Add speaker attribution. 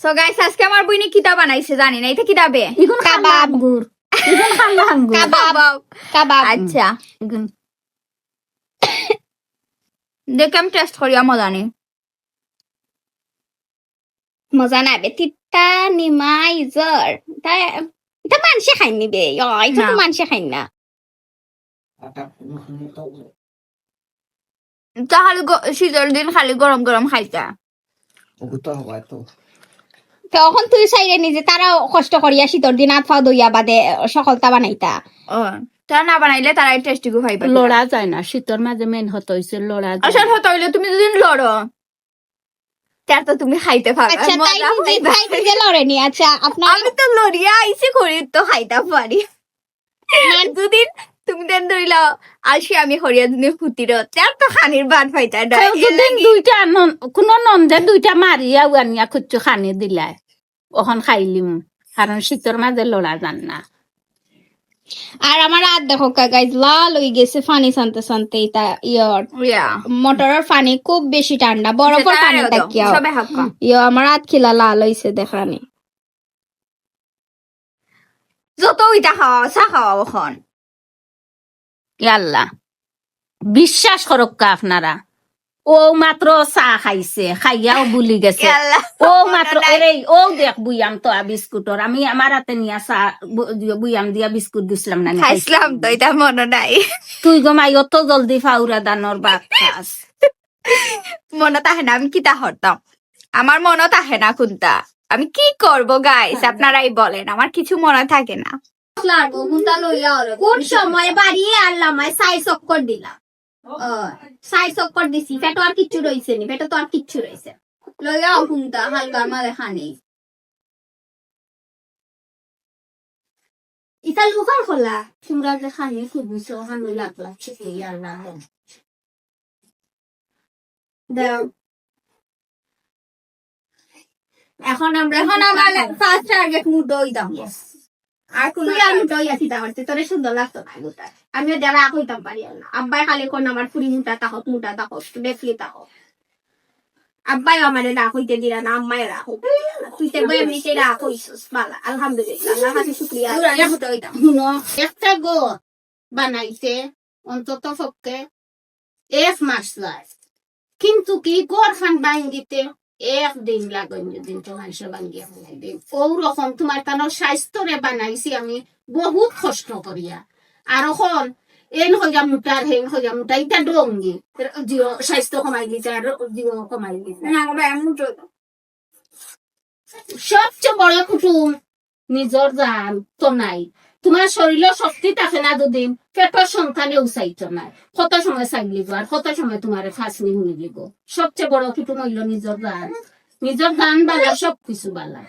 Speaker 1: So guys আজকে আমার বইনি কিতা বানাইছে জানি না এটা কিতাবে?
Speaker 2: ইগুন কাবাব। গুর ইগুন খান্না হাঙ্গুর
Speaker 1: কাবাব।
Speaker 2: কাবাব।
Speaker 1: আচ্ছা।
Speaker 2: ইগুন।
Speaker 1: দেখে আমি টেস্ট করি আমার জানি।
Speaker 2: মজা না বে তিতা নিমাই জর তাই এটা মানুষে খাই নিবে। এটা তো
Speaker 1: না।
Speaker 2: মানুষে খাই না।
Speaker 1: তা খালি গ- শীতের দিন খালি গরম গরম খাইতা
Speaker 3: ওগুতো তো।
Speaker 2: তখন তুই চাইলে নিজে তারা কষ্ট করিয়া শীতর দিন আত ফাও দইয়া বাদে সকলতা বানাইতা।
Speaker 1: ও তারা না বানাইলে তারা টেস্টি গো
Speaker 4: লড়া যায় না শীতর মাঝে মেন হতে হয়েছে লড়া যায়।
Speaker 1: আসল হতো হইলে তুমি যদি লড়ো। তার তো তুমি খাইতে পারবে
Speaker 2: আচ্ছা তাই নিজে লড়েনি আচ্ছা আপনার
Speaker 1: আমি তো লড়িয়া আইসি করি তো খাইতে পারি। দুদিন তুমি দেন ধরিলা আলসি আমি হরিয়া দিনে ফুটির তার তো খানির বাদ পাইতা
Speaker 4: দুইটা নন- কোনো নন্দে দুইটা মারিয়া আনিয়া খুচ্ছু খানি দিলাই ওখন খাইলিম কারণ শীতর মাঝে লড়া যান না।
Speaker 2: আর আমার হাত দেখো গাইজ লাল হয়ে গেছে পানি এটা ইয়র মোটরের পানি খুব বেশি ঠান্ডা বরফের পানি
Speaker 1: হাক্কা
Speaker 2: ইয় আমার হাত খিলা লাল হইছে দেখানি।
Speaker 1: যত ওইটা খাওয়া চা খাওয়া ওখন
Speaker 4: ইয়াল্লা। বিশ্বাস করক কা আপনারা। ও মাত্র চা খাইছে খাইয়াও বুলি গেছে। ও মাত্র এরে ও দেখ বুয়াম তো বিস্কুটর আমি আমার হাতে নিয়া চা বুয়াম দিয়া বিস্কুট দিছিলাম না
Speaker 1: খাইছিলাম তো এটা মনে নাই।
Speaker 4: তুই গমাই অত জলদি ফাউরা দানোর বাপ খাস
Speaker 1: মনত আহে না আমি কিতা হরতাম আমার মনত আহে না কোনটা? আমি কি করব গাইস আপনারাই বলেন আমার কিছু মনে থাকে না।
Speaker 2: কোন সময় বাড়িয়ে আনলাম সাই চক্কর দিলাম সাই চক্কর দিছি পেটো আর কিচ্ছু নি পেটো তো আর কিচ্ছু
Speaker 1: হুমতা
Speaker 2: ইতা লুকার খোলা তোমরা যে খানি খুবইছো হানু লাগলা আর না এখন আমরা
Speaker 1: এখন আমার ফার্স্ট টার্গেট মু দই দাম আর কোন
Speaker 2: আমি দই আছি তা তোরে সুন্দর লাগতো না গোটা আমিও দেরা কইতাম পারি না। আব্বাই খালি কোন আমার ফুরি মুটা তাহক মুটা তাহক দেখলি তাহক। আব্বাই আমারে না কইতে দিলা না আম্মাই রাখো তুই তে বই এমনিতে রাখো ইসুস বালা আলহামদুলিল্লাহ আল্লাহ কাছে শুকরিয়া।
Speaker 5: শুনো একটা গো বানাইছে অন্তত পক্ষে এক মাস লাগে কিন্তু কি গড় খান ভাঙ্গিতে একদিন লাগে দিন তো মানুষ ভাঙ্গিয়া ফেলাই দিন ওরকম তোমার কেন স্বাস্থ্যরে বানাইছি আমি বহুত কষ্ট করিয়া। আর এখন এন হইয়া মুটার হেন হইয়া মুটা ইটা ডঙ্গি জিও স্বাস্থ্য কমাই দিছে আর জিও কমাই দিছে। সবচেয়ে বড় কুটুম নিজর জান তো নাই তোমার শরীরের শক্তি থাকে না দুদিন পেটের সন্তানেও চাইতো নাই। কত সময় চাইলিব আর কত সময় তোমার ফাঁসনি শুনি দিব সবচেয়ে বড় কিছু মূল্য নিজের গান। নিজের গান বালা সব কিছু বালা